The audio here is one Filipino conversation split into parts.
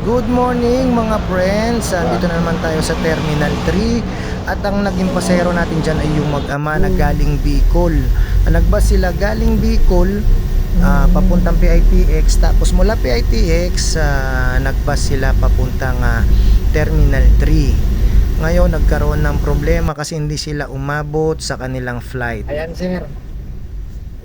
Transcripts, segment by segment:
Good morning mga friends. Dito na naman tayo sa Terminal 3 at ang naging pasero natin dyan ay yung mag-ama na galing Bicol. Ah, Nagbas sila galing Bicol ah, papuntang PITX tapos mula PITX ah, nagbas sila papuntang ah, Terminal 3. Ngayon nagkaroon ng problema kasi hindi sila umabot sa kanilang flight. Ayan, sir.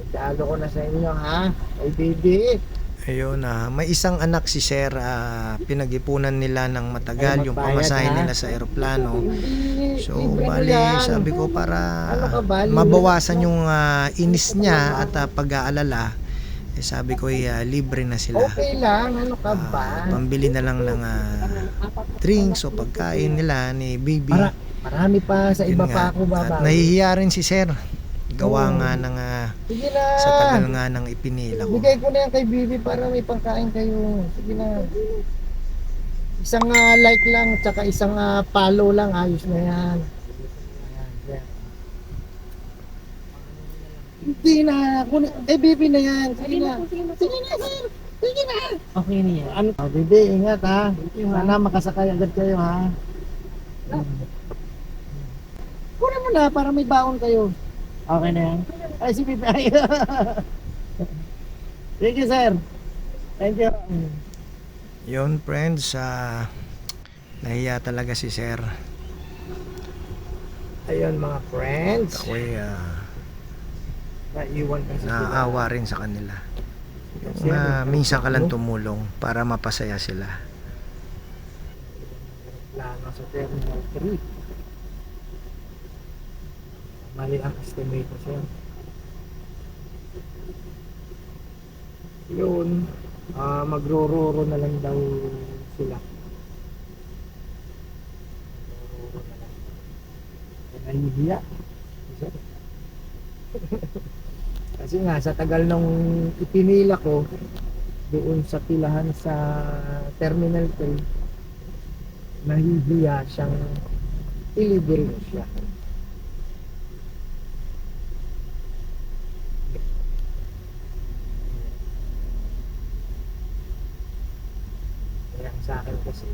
Italo ko na sa inyo, ha? Baby. Ayun na, may isang anak si Sir, ah, pinag-ipunan nila ng matagal Ay, yung pamasahe nila sa eroplano. So, bali, sabi ko para Ano mabawasan yung ah, inis niya at ah, pag-aalala, eh, sabi ko ah, libre na sila. Okay lang, ano ka Ah, ba? pambili na lang ng ah, drinks o pagkain nila ni Baby. Para, marami pa, sa Yun iba nga. pa ako At babawi. nahihiya rin si Sir. Gawa Oo. nga ng ah, Sige na. sa tagal nga ng ipinila ko. Bigay ko na yan kay Bibi para may pangkain kayo. Sige na. Isang ah, like lang, tsaka isang ah, follow lang, ayos na yan. Ayan, sir. Hindi na. Kunin, eh, Bibi na yan. Sige na. Sige na, sir. Sige na. Okay na yan. Ano? Oh, Bibi, ingat ha. Sana makasakay agad kayo ha. Hmm. Kunin mo na para may baon kayo. Okay na yan. Ay, si Bibi. Ay. Thank you, sir. Thank you. Yun friends, ah, nahiya talaga si Sir. Ayun, mga friends. Ako'y ah, Naiwan kasi sila. naaawa rin sa kanila. Yung ano, minsan ka lang ano? tumulong para mapasaya sila. Plano sa Terminal 3. Mali ang estimate ko siya. Yun, ah magro-roro na lang daw sila. Roro na lang. Kaya Nahihiya. Kasi nga, sa tagal nung ipinila ko, doon sa pilahan sa Terminal 3, nahihiya siyang ilibre siya. Sa akin kasi,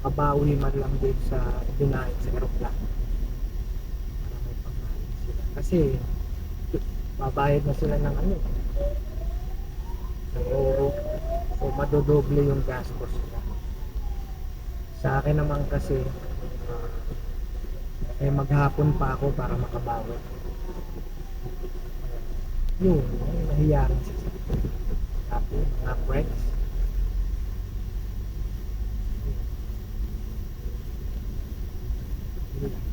kabawi man lang din sa dinahin sa aeroplano. Para may panghain sila. Kasi, babayad na sila ng ano, ng oro. So, madodoble yung gastos nila. Sa akin naman kasi, eh maghapon pa ako para makabawi. Yun, nahiya rin siya. Friends. Yun lang.